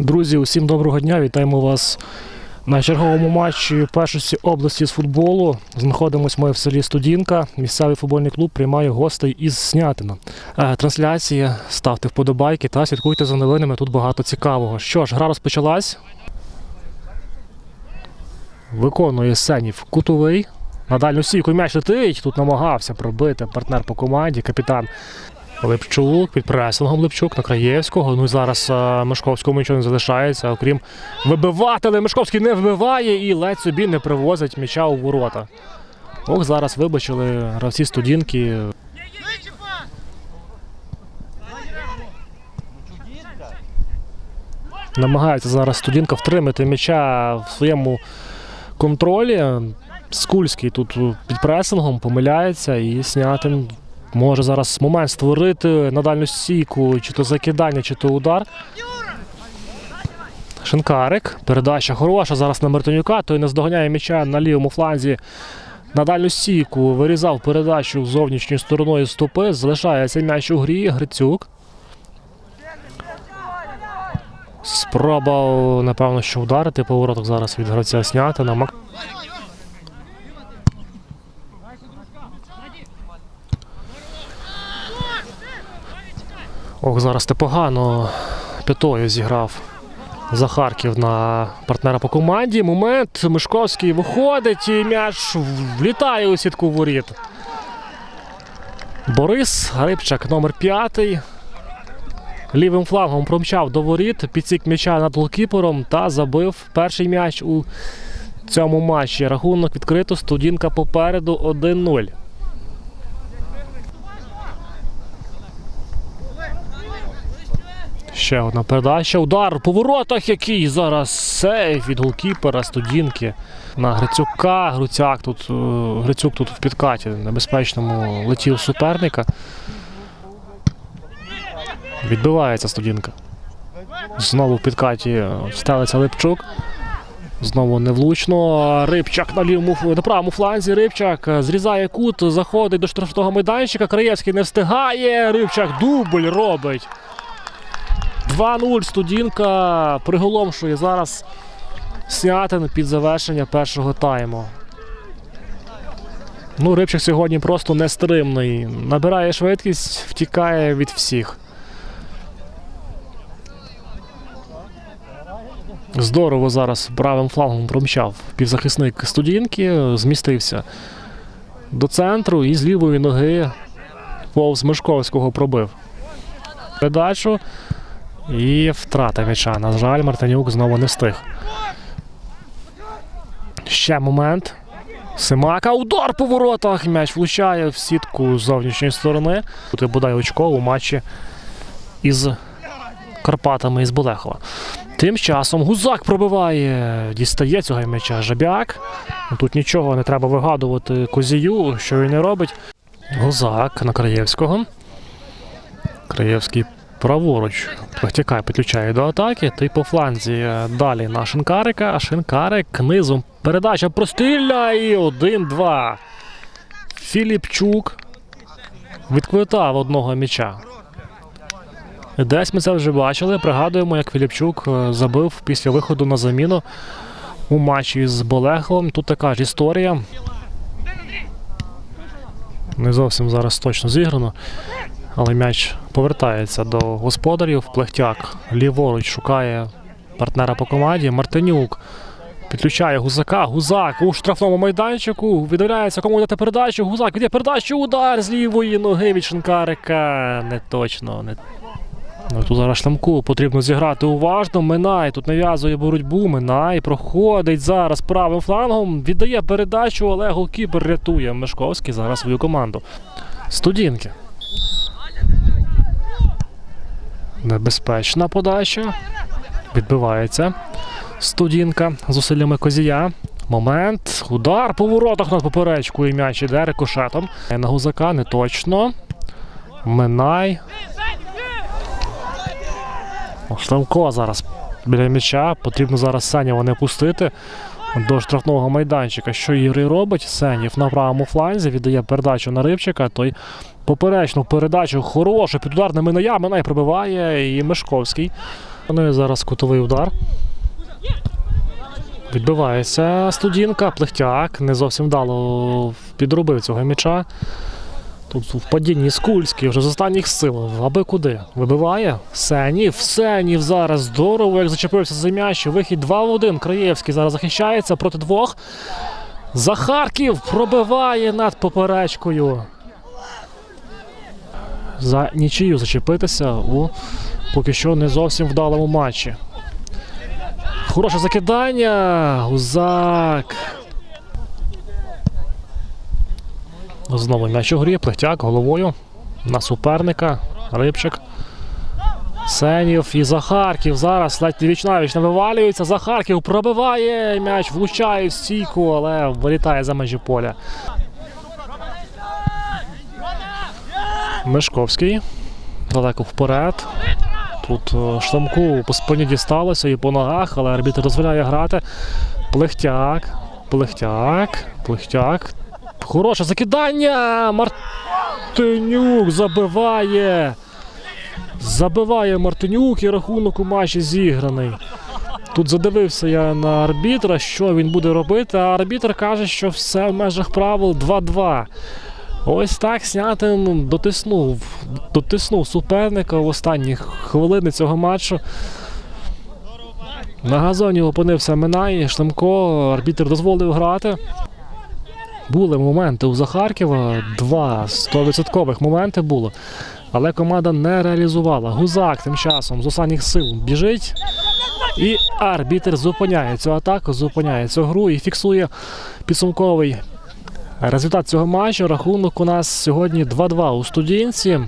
Друзі, усім доброго дня. Вітаємо вас на черговому матчі першості області з футболу. Знаходимось ми в селі Студінка. Місцевий футбольний клуб приймає гостей із Снятина. Е, Трансляція, ставте вподобайки та слідкуйте за новинами. Тут багато цікавого. Що ж, гра розпочалась. Виконує Сенів кутовий. На дальню стійку м'яч летить. Тут намагався пробити партнер по команді, капітан Липчук під пресингом Липчук на Краєвського. Ну і зараз е, Мишковському нічого не залишається, окрім вибивати, але Мишковський не вбиває і ледь собі не привозить м'яча у ворота. Ох, зараз вибачили гравці студінки. Намагається зараз студінка втримати м'яча в своєму контролі. Скульський тут під пресингом помиляється і Снятин може зараз момент створити на дальню стійку, чи то закидання, чи то удар. Шинкарик. Передача хороша зараз на Мартинюка. Той наздоганяє м'яча на лівому фланзі. На дальню стійку вирізав передачу зовнішньою стороною стопи. Залишається м'яч у грі. Грицюк. Спроба, напевно, що вдарити повороток зараз від гравця Снятина. Ох, зараз ти погано п'ятою зіграв Захарків на партнера по команді. Момент. Мишковський виходить і м'яч влітає у сітку воріт. Борис Рибчак, номер п'ятий. Лівим флангом промчав до воріт, підсік м'яча над голкіпером та забив перший м'яч у цьому матчі. Рахунок відкрито. Студінка попереду 1-0. Ще одна передача. Удар по воротах, який зараз сейф від голкіпера студінки на Грицюка. Груцяк тут е, Грицюк тут в підкаті небезпечному летів суперника. Відбивається студінка. Знову в підкаті стелиться Липчук. Знову невлучно. Рибчак на лівому на правому фланзі. Рибчак е, зрізає кут, заходить до штрафного майданчика. Краєвський не встигає. Рибчак дубль робить. 2-0 студінка приголомшує зараз Снятин під завершення першого тайму. Ну, Рибчик сьогодні просто нестримний. Набирає швидкість, втікає від всіх. Здорово зараз правим флангом промчав півзахисник студінки, змістився до центру і з лівої ноги повз Мишковського пробив. Передачу. І втрата м'яча. На жаль, Мартинюк знову не встиг. Ще момент. Симака. Удар по воротах. М'яч влучає в сітку з зовнішньої сторони. Тут бодай очко у матчі із Карпатами із Болехова. Тим часом Гузак пробиває, дістає цього м'яча Жабяк. Ну, Тут нічого не треба вигадувати Козію, що він не робить. Гузак на Краєвського. Краєвський праворуч Плахтяка підключає до атаки. Той по фланзі е, далі на Шинкарика, а Шинкарик низом. Передача простріля і 1-2. Філіпчук відквитав одного м'яча. Десь ми це вже бачили. Пригадуємо, як Філіпчук е, забив після виходу на заміну у матчі з Болеховим. Тут така ж історія. Не зовсім зараз точно зіграно. Але м'яч повертається до господарів. Плехтяк ліворуч шукає партнера по команді. Мартинюк підключає гузака. Гузак у штрафному майданчику. Віддаляється кому дати передачу. Гузак віддає передачу. Удар з лівої ноги від Шинкарика. Не точно. Не... Ну, тут зараз штамку потрібно зіграти уважно. Минай тут нав'язує боротьбу. Минай проходить зараз правим флангом. Віддає передачу, але голкіпер рятує Мешковський зараз свою команду. Студінки. Небезпечна подача. Відбивається. Студінка з усиллями Козія. Момент. Удар по воротах над поперечкою м'яч іде рикошетом. На гузака не точно. Минай. Штамко зараз біля м'яча. Потрібно зараз Сенєва не пустити до штрафного майданчика. Що Ігор робить? Сенів на правому фланзі віддає передачу на Рибчика. Той поперечну передачу хороша, під ударними Миная. Минай пробиває і Мешковський Ну і зараз кутовий удар. Відбивається студінка, плехтяк. Не зовсім вдало підробив цього м'яча. Тут в падінні Скульський вже з останніх сил. Аби куди? Вибиває. Сенів. Сенів зараз здорово, як зачепився за м'яч. Вихід 2 в 1. Краєвський зараз захищається проти двох. Захарків пробиває над поперечкою. За нічию зачепитися у поки що не зовсім вдалому матчі. Хороше закидання. Гузак. Знову м'яч у грі, плехтяк головою на суперника. Рибчик. Сенів і Захарків. Зараз ледь вічнавіч не вивалюється. Захарків пробиває. М'яч влучає в стійку, але вилітає за межі поля. Мешковський. Далеко вперед. Тут е, штамку по спині дісталося і по ногах, але арбітр дозволяє грати. Плехтяк. Плехтяк. Плехтяк. Хороше закидання! Мартинюк забиває. Забиває Мартинюк і рахунок у матчі зіграний. Тут задивився я на арбітра, що він буде робити, а арбітр каже, що все в межах правил 2-2. Ось так снятим дотиснув, дотиснув суперника в останні хвилини цього матчу. На газоні опинився Минай, Штамко, арбітр дозволив грати. Були моменти у Захарківа, два 100% моменти було, але команда не реалізувала. Гузак тим часом з останніх сил біжить. І арбітер зупиняє цю атаку, зупиняє цю гру і фіксує підсумковий результат цього матчу. Рахунок у нас сьогодні 2-2 у студінці.